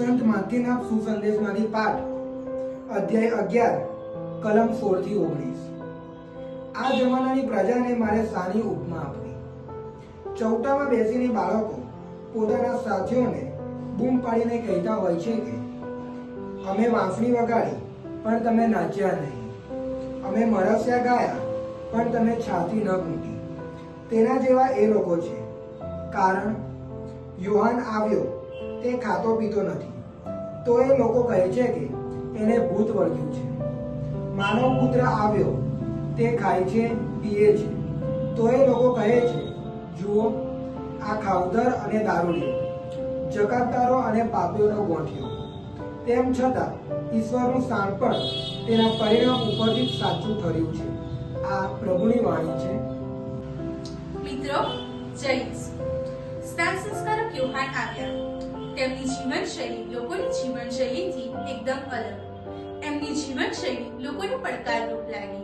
માથેના સુસંદેશમાંથી પાઠ, અધ્યાય અગિયાર, કલમ સોળથી ઓગણીસ. આ જમાનાની પ્રજાને મારે સાની ઉપમા આપવી. ચૌટામાં બેસીને બાળકો પોતાના સાથીઓને બૂમ પાડીને કહેતા હોય છે કે, અમે વાંસળી વગાડી, પણ તમે નાચ્યા નહીં. અમે મરસ્યા ગાયા, પણ તમે છાતી ન મૂકી તેના જેવા એ લોકો છે. કારણ, યુહાન આવ્યો તે ખાતો પીતો નથી. તો એ લોકો કહે છે કે એને ભૂત વળગ્યું છે. માનવ પુત્ર આવ્યો. તે ખાય છે, પીએ છે. તો એ લોકો કહે છે, જુઓ, આ ખાવદર અને દારૂડિયો, જકાતદારો અને પાપીઓનો ગોઠ્યો. તેમ છતાં, ઈશ્વરનું શાણપણ તેના પરિણામ ઉપરથી સાચું ઠર્યું છે. આ પ્રભુની વાણી છે. મિત્રો, જય સ્નાન સંસ્કારક યુહાન આવ્યા. તેમની જીવનશૈલી લોકોની જીવનશૈલીથી એકદમ અલગ. એમની જીવનશૈલી લોકોને પડકારરૂપ લાગી.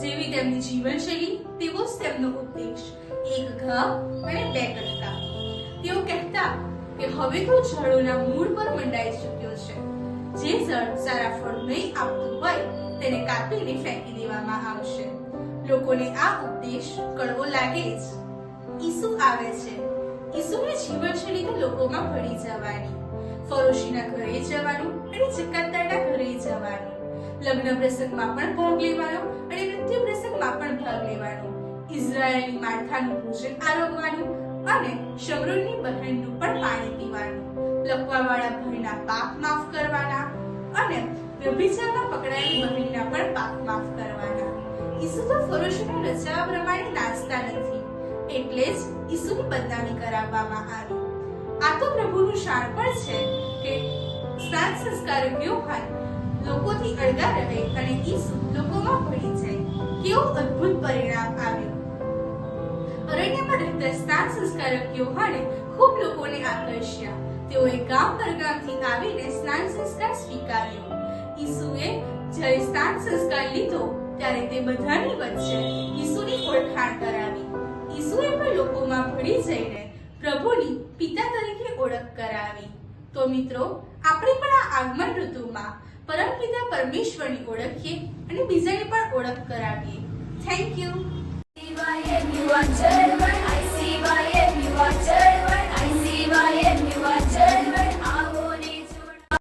જેવી તેમની જીવનશૈલી, તેવો જ તેમનો ઉપદેશ. એક ઘા અને બે કટકા. તેઓ કહેતા કે હવે તો ઝાડોના મૂળ પર મંડાઈ ચૂક્યો છે. જે ઝાડ સારા ફળ નહીં આપતું હોય, તેને કાપીને ફેંકી દેવામાં આવશે. લોકોને આ ઉપદેશ કડવો લાગે જ. ઈસુ આવે છે. ઈસુની જીવનશૈલી લોકોમાં ભળી જવાની. ફરોશીના ઘરે જવાનું અને ચિકનદારના ઘરે જવાનું. લગ્ન પ્રસંગમાં પણ ભાગ લેવાનો અને મૃત્યુ પ્રસંગમાં પણ ભાગ લેવાનો. ઇઝરાયેલી માળખાનું ભોજન આરોગવાનું અને શમરૂનની બહેનનું પણ પાણી પીવાનું. લખવાવાળા ભાઈના પાપ માફ કરવાના અને વ્યભિચારમાં પકડાયેલી બહેનના પણ પાપ માફ કરવાના. ઈસુ તો ફરોશીના રચાવા પ્રમાણે નાચતા નથી. એટલે જ ઈસુની બદનામી કરાવવામાં આવી. આ તો પ્રભુનું શાણપણ છે કે સાત સંસ્કારક વ્યવહાર લોકોથી અળગા રહે અને ઈસુ લોકોમાં ભળી જાય. કેવું અદ્ભુત પરિણામ આવ્યું. અરણ્યમાં રહેતા સ્નાન સંસ્કારક યોહાને ખૂબ લોકોને આકર્ષ્યા. તેઓએ ગામ પરગામથી આવીને સ્નાન સંસ્કાર સ્વીકાર્યો. ઈસુએ જ્યારે સ્નાન સંસ્કાર લીધો, ત્યારે તે બધાની વચ્ચે ઈસુની ઓળખાણ કરાવી. લોકોમાં જઈને પ્રભુની પિતા તરીકે ઓળખ કરાવી. તો મિત્રો, આપણે પણ આ આગમન ઋતુમાં પરમપિતા પરમેશ્વરની ઓળખીએ અને બીજાને પણ ઓળખ કરાવીએ. Thank you I